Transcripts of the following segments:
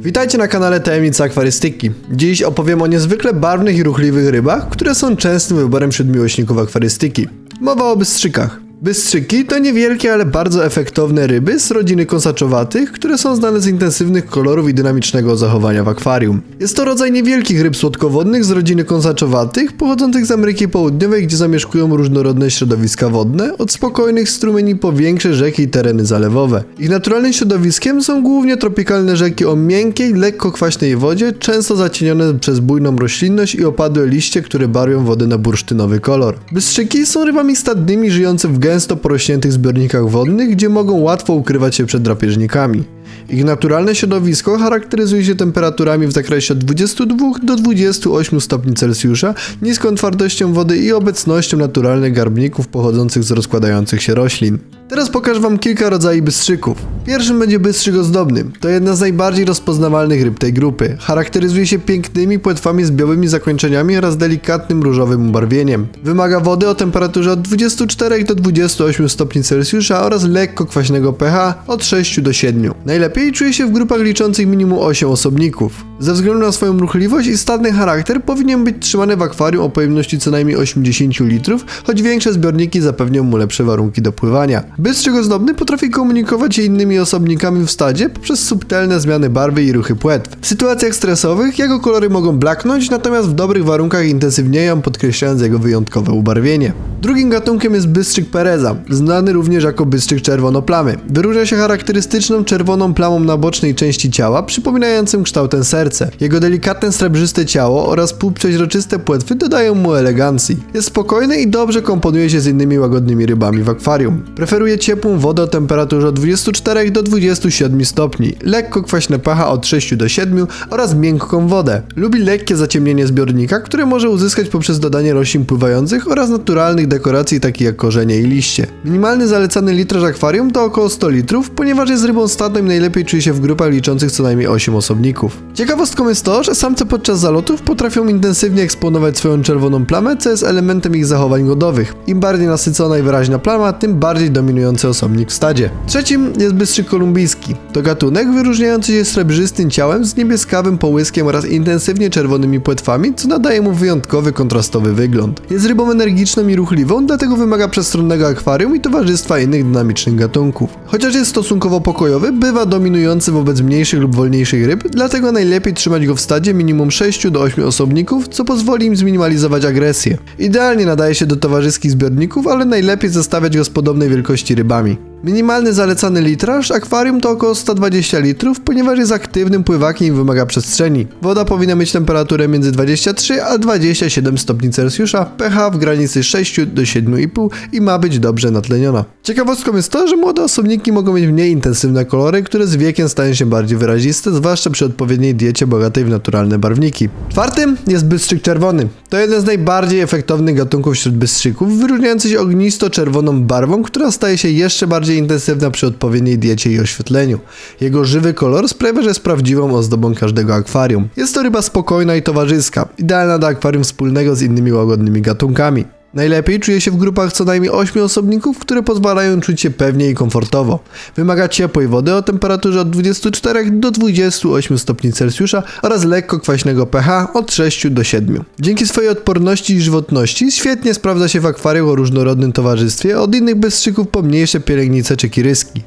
Witajcie na kanale Tajemnice Akwarystyki. Dziś opowiem o niezwykle barwnych i ruchliwych rybach, które są częstym wyborem wśród miłośników akwarystyki. Mowa o bystrzykach. Bystrzyki to niewielkie, ale bardzo efektowne ryby z rodziny kąsaczowatych, które są znane z intensywnych kolorów i dynamicznego zachowania w akwarium. Jest to rodzaj niewielkich ryb słodkowodnych z rodziny kąsaczowatych, pochodzących z Ameryki Południowej, gdzie zamieszkują różnorodne środowiska wodne, od spokojnych strumieni po większe rzeki i tereny zalewowe. Ich naturalnym środowiskiem są głównie tropikalne rzeki o miękkiej, lekko kwaśnej wodzie, często zacienione przez bujną roślinność i opadłe liście, które barwią wodę na bursztynowy kolor. Bystrzyki są rybami stadnymi żyjące w gęsto porośniętych zbiornikach wodnych, gdzie mogą łatwo ukrywać się przed drapieżnikami. Ich naturalne środowisko charakteryzuje się temperaturami w zakresie od 22 do 28 stopni Celsjusza, niską twardością wody i obecnością naturalnych garbników pochodzących z rozkładających się roślin. Teraz pokażę Wam kilka rodzajów bystrzyków. Pierwszym będzie bystrzyk ozdobny. To jedna z najbardziej rozpoznawalnych ryb tej grupy. Charakteryzuje się pięknymi płetwami z białymi zakończeniami oraz delikatnym różowym ubarwieniem. Wymaga wody o temperaturze od 24 do 28 stopni Celsjusza oraz lekko kwaśnego pH od 6 do 7. Najlepiej czuje się w grupach liczących minimum 8 osobników. Ze względu na swoją ruchliwość i stadny charakter powinien być trzymany w akwarium o pojemności co najmniej 80 litrów, choć większe zbiorniki zapewnią mu lepsze warunki do pływania. Bystrzyk ozdobny potrafi komunikować się innymi osobnikami w stadzie poprzez subtelne zmiany barwy i ruchy płetw. W sytuacjach stresowych jego kolory mogą blaknąć, natomiast w dobrych warunkach intensywnieją, podkreślając jego wyjątkowe ubarwienie. Drugim gatunkiem jest bystrzyk Pereza, znany również jako bystrzyk czerwonoplamy. Wyróżnia się charakterystyczną czerwoną plamą na bocznej części ciała, przypominającym kształtem serce. Jego delikatne srebrzyste ciało oraz półprzeźroczyste płetwy dodają mu elegancji. Jest spokojny i dobrze komponuje się z innymi łagodnymi rybami w akwarium. Preferuje ciepłą wodę o temperaturze od 24 do 27 stopni, lekko kwaśne pH od 6 do 7 oraz miękką wodę. Lubi lekkie zaciemnienie zbiornika, które może uzyskać poprzez dodanie roślin pływających oraz naturalnych dekoracji takich jak korzenie i liście. Minimalny zalecany litraż akwarium to około 100 litrów, ponieważ jest rybą stadną i najlepiej czuje się w grupach liczących co najmniej 8 osobników. Ciekawostką jest to, że samce podczas zalotów potrafią intensywnie eksponować swoją czerwoną plamę, co jest elementem ich zachowań godowych. Im bardziej nasycona i wyraźna plama, tym bardziej dominujący osobnik w stadzie. Trzecim jest bystrzyk kolumbijski. To gatunek wyróżniający się srebrzystym ciałem z niebieskawym połyskiem oraz intensywnie czerwonymi płetwami, co nadaje mu wyjątkowy kontrastowy wygląd. Jest rybą energiczną i ruchliwą, dlatego wymaga przestronnego akwarium i towarzystwa innych dynamicznych gatunków. Chociaż jest stosunkowo pokojowy, bywa dominujący wobec mniejszych lub wolniejszych ryb, dlatego najlepiej trzymać go w stadzie minimum 6 do 8 osobników, co pozwoli im zminimalizować agresję. Idealnie nadaje się do towarzyskich zbiorników, ale najlepiej zostawiać go z podobnej wielkości rybami. Minimalny zalecany litraż akwarium to około 120 litrów, ponieważ jest aktywnym pływakiem i wymaga przestrzeni. Woda powinna mieć temperaturę między 23 a 27 stopni Celsjusza, pH w granicy 6 do 7,5 i ma być dobrze natleniona. Ciekawostką jest to, że młode osobniki mogą mieć mniej intensywne kolory, które z wiekiem stają się bardziej wyraziste, zwłaszcza przy odpowiedniej diecie bogatej w naturalne barwniki. Czwartym jest bystrzyk czerwony. To jeden z najbardziej efektownych gatunków wśród bystrzyków, wyróżniający się ognisto-czerwoną barwą, która staje się jeszcze bardziej intensywna przy odpowiedniej diecie i oświetleniu. Jego żywy kolor sprawia, że jest prawdziwą ozdobą każdego akwarium. Jest to ryba spokojna i towarzyska, idealna do akwarium wspólnego z innymi łagodnymi gatunkami. Najlepiej czuje się w grupach co najmniej 8 osobników, które pozwalają czuć się pewnie i komfortowo. Wymaga ciepłej wody o temperaturze od 24 do 28 stopni Celsjusza oraz lekko kwaśnego pH od 6 do 7. Dzięki swojej odporności i żywotności świetnie sprawdza się w akwarium o różnorodnym towarzystwie od innych bystrzyków po mniejsze pielęgnice czy kiryski.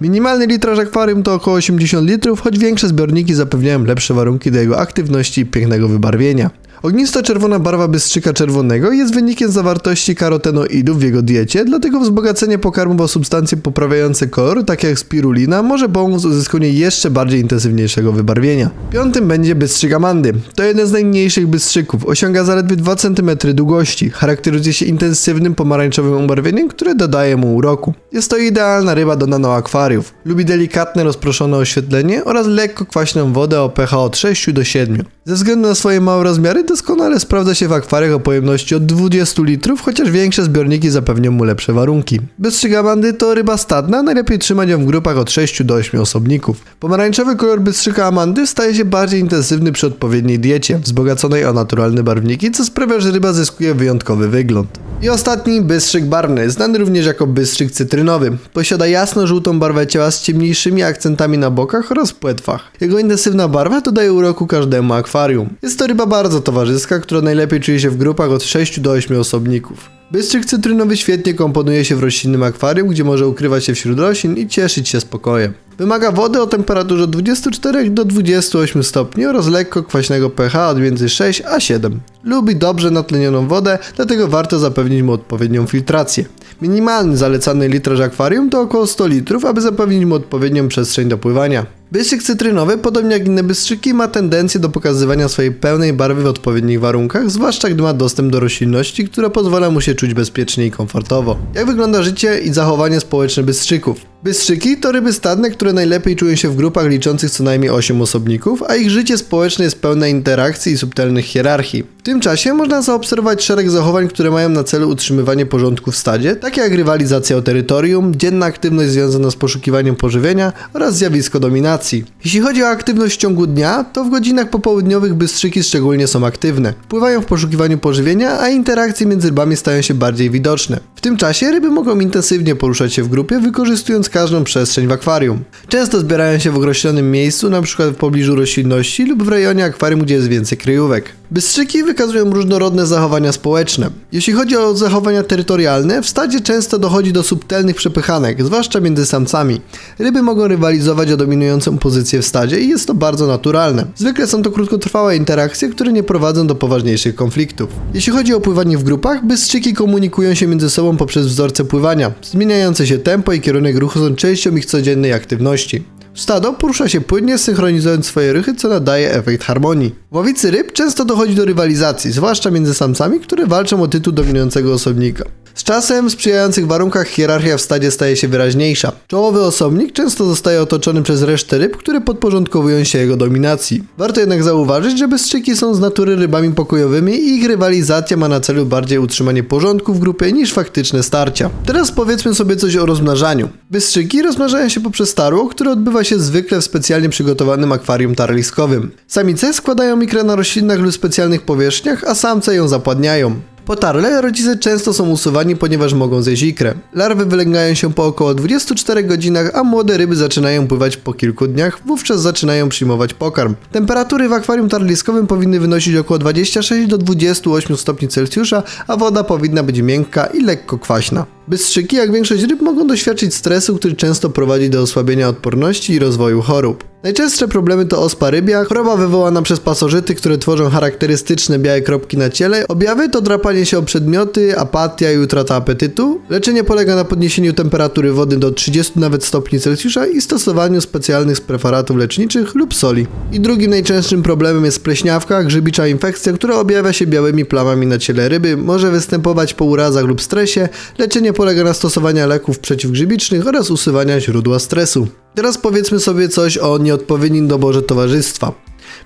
Minimalny litraż akwarium to około 80 litrów, choć większe zbiorniki zapewniają lepsze warunki do jego aktywności i pięknego wybarwienia. Ognisto-czerwona barwa bystrzyka czerwonego jest wynikiem zawartości karotenoidów w jego diecie, dlatego wzbogacenie pokarmów o substancje poprawiające kolor, takie jak spirulina, może pomóc uzyskaniu jeszcze bardziej intensywniejszego wybarwienia. Piątym będzie bystrzyk amandy. To jeden z najmniejszych bystrzyków, osiąga zaledwie 2 cm długości, charakteryzuje się intensywnym pomarańczowym ubarwieniem, które dodaje mu uroku. Jest to idealna ryba do nanoakwariów. Lubi delikatne, rozproszone oświetlenie oraz lekko kwaśną wodę o pH od 6 do 7. Ze względu na swoje małe rozmiary doskonale sprawdza się w akwariach o pojemności od 20 litrów, chociaż większe zbiorniki zapewnią mu lepsze warunki. Bystrzyk amandy to ryba stadna, najlepiej trzymać ją w grupach od 6 do 8 osobników. Pomarańczowy kolor bystrzyka amandy staje się bardziej intensywny przy odpowiedniej diecie, wzbogaconej o naturalne barwniki, co sprawia, że ryba zyskuje wyjątkowy wygląd. I ostatni, bystrzyk barwny, znany również jako bystrzyk cytrynowy. Posiada jasno-żółtą barwę ciała z ciemniejszymi akcentami na bokach oraz płetwach. Jego intensywna barwa dodaje uroku każdemu akwarium. Jest to ryba bardzo towarzyska, która najlepiej czuje się w grupach od 6 do 8 osobników. Bystrzyk cytrynowy świetnie komponuje się w roślinnym akwarium, gdzie może ukrywać się wśród roślin i cieszyć się spokojem. Wymaga wody o temperaturze od 24 do 28 stopni oraz lekko kwaśnego pH od między 6 a 7. Lubi dobrze natlenioną wodę, dlatego warto zapewnić mu odpowiednią filtrację. Minimalny zalecany litraż akwarium to około 100 litrów, aby zapewnić mu odpowiednią przestrzeń do pływania. Bystrzyk cytrynowy, podobnie jak inne bystrzyki, ma tendencję do pokazywania swojej pełnej barwy w odpowiednich warunkach, zwłaszcza gdy ma dostęp do roślinności, która pozwala mu się czuć bezpiecznie i komfortowo. Jak wygląda życie i zachowanie społeczne bystrzyków? Bystrzyki to ryby stadne, które najlepiej czują się w grupach liczących co najmniej 8 osobników, a ich życie społeczne jest pełne interakcji i subtelnych hierarchii. W tym czasie można zaobserwować szereg zachowań, które mają na celu utrzymywanie porządku w stadzie, takie jak rywalizacja o terytorium, dzienna aktywność związana z poszukiwaniem pożywienia oraz zjawisko dominacji. Jeśli chodzi o aktywność w ciągu dnia, to w godzinach popołudniowych bystrzyki szczególnie są aktywne. Pływają w poszukiwaniu pożywienia, a interakcje między rybami stają się bardziej widoczne. W tym czasie ryby mogą intensywnie poruszać się w grupie, wykorzystując każdą przestrzeń w akwarium. Często zbierają się w określonym miejscu, np. w pobliżu roślinności lub w rejonie akwarium, gdzie jest więcej kryjówek. Bystrzyki wykazują różnorodne zachowania społeczne. Jeśli chodzi o zachowania terytorialne, w stadzie często dochodzi do subtelnych przepychanek, zwłaszcza między samcami. Ryby mogą rywalizować o dominującą pozycję w stadzie i jest to bardzo naturalne. Zwykle są to krótkotrwałe interakcje, które nie prowadzą do poważniejszych konfliktów. Jeśli chodzi o pływanie w grupach, bystrzyki komunikują się między sobą poprzez wzorce pływania. Zmieniające się tempo i kierunek ruchu są częścią ich codziennej aktywności. Stado porusza się płynnie, synchronizując swoje ruchy, co nadaje efekt harmonii. W łowicy ryb często dochodzi do rywalizacji, zwłaszcza między samcami, które walczą o tytuł dominującego osobnika. Z czasem w sprzyjających warunkach hierarchia w stadzie staje się wyraźniejsza. Czołowy osobnik często zostaje otoczony przez resztę ryb, które podporządkowują się jego dominacji. Warto jednak zauważyć, że bystrzyki są z natury rybami pokojowymi i ich rywalizacja ma na celu bardziej utrzymanie porządku w grupie niż faktyczne starcia. Teraz powiedzmy sobie coś o rozmnażaniu. Bystrzyki rozmnażają się poprzez starło, które odbywa się zwykle w specjalnie przygotowanym akwarium tarliskowym. Samice składają ikrę na roślinach lub specjalnych powierzchniach, a samce ją zapładniają. Po tarle rodzice często są usuwani, ponieważ mogą zjeść ikrę. Larwy wylęgają się po około 24 godzinach, a młode ryby zaczynają pływać po kilku dniach, wówczas zaczynają przyjmować pokarm. Temperatury w akwarium tarliskowym powinny wynosić około 26 do 28 stopni Celsjusza, a woda powinna być miękka i lekko kwaśna. Bystrzyki, jak większość ryb, mogą doświadczyć stresu, który często prowadzi do osłabienia odporności i rozwoju chorób. Najczęstsze problemy to ospa rybia, choroba wywołana przez pasożyty, które tworzą charakterystyczne białe kropki na ciele. Objawy to drapanie się o przedmioty, apatia i utrata apetytu. Leczenie polega na podniesieniu temperatury wody do 30 nawet stopni Celsjusza i stosowaniu specjalnych preparatów leczniczych lub soli. I drugim najczęstszym problemem jest pleśniawka, grzybicza infekcja, która objawia się białymi plamami na ciele ryby, może występować po urazach lub stresie. Leczenie polega na stosowaniu leków przeciwgrzybicznych oraz usuwania źródła stresu. Teraz powiedzmy sobie coś o nieodpowiednim doborze towarzystwa.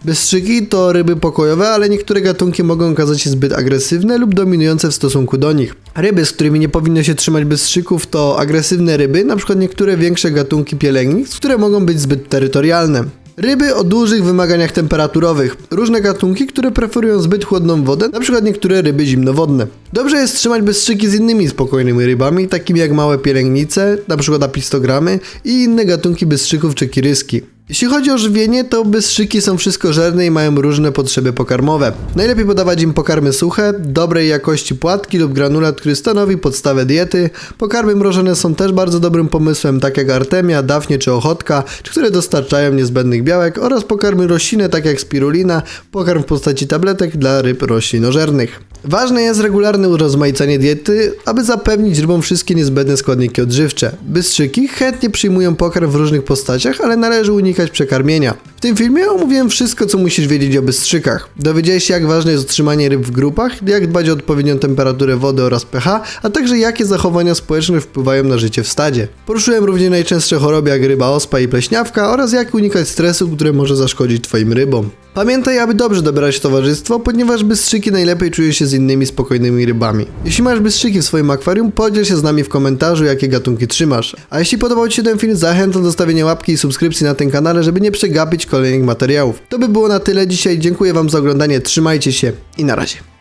Bystrzyki to ryby pokojowe, ale niektóre gatunki mogą okazać się zbyt agresywne lub dominujące w stosunku do nich. Ryby, z którymi nie powinno się trzymać bystrzyków to agresywne ryby, np. niektóre większe gatunki pielęgnic, które mogą być zbyt terytorialne. Ryby o dużych wymaganiach temperaturowych. Różne gatunki, które preferują zbyt chłodną wodę, np. niektóre ryby zimnowodne. Dobrze jest trzymać bystrzyki z innymi spokojnymi rybami, takimi jak małe pielęgnice, np. apistogramy i inne gatunki bystrzyków czy kiryski. Jeśli chodzi o żywienie, to bystrzyki są wszystkożerne i mają różne potrzeby pokarmowe. Najlepiej podawać im pokarmy suche, dobrej jakości płatki lub granulat, który stanowi podstawę diety. Pokarmy mrożone są też bardzo dobrym pomysłem, tak jak artemia, dafnie czy ochotka, które dostarczają niezbędnych białek oraz pokarmy roślinne, tak jak spirulina, pokarm w postaci tabletek dla ryb roślinożernych. Ważne jest regularne urozmaicanie diety, aby zapewnić rybom wszystkie niezbędne składniki odżywcze. Bystrzyki chętnie przyjmują pokarm w różnych postaciach, ale należy unikać przekarmienia. W tym filmie omówiłem wszystko, co musisz wiedzieć o bystrzykach. Dowiedziałeś się, jak ważne jest utrzymanie ryb w grupach, jak dbać o odpowiednią temperaturę wody oraz pH, a także jakie zachowania społeczne wpływają na życie w stadzie. Poruszyłem również najczęstsze choroby jak ryba ospa i pleśniawka oraz jak unikać stresu, które może zaszkodzić Twoim rybom. Pamiętaj, aby dobrze dobierać towarzystwo, ponieważ bystrzyki najlepiej czują się z innymi spokojnymi rybami. Jeśli masz bystrzyki w swoim akwarium, podziel się z nami w komentarzu, jakie gatunki trzymasz. A jeśli podobał Ci się ten film, zachęcam do zostawienia łapki i subskrypcji na tym kanale, żeby nie przegapić kolejnych materiałów. To by było na tyle dzisiaj, dziękuję Wam za oglądanie, trzymajcie się i na razie.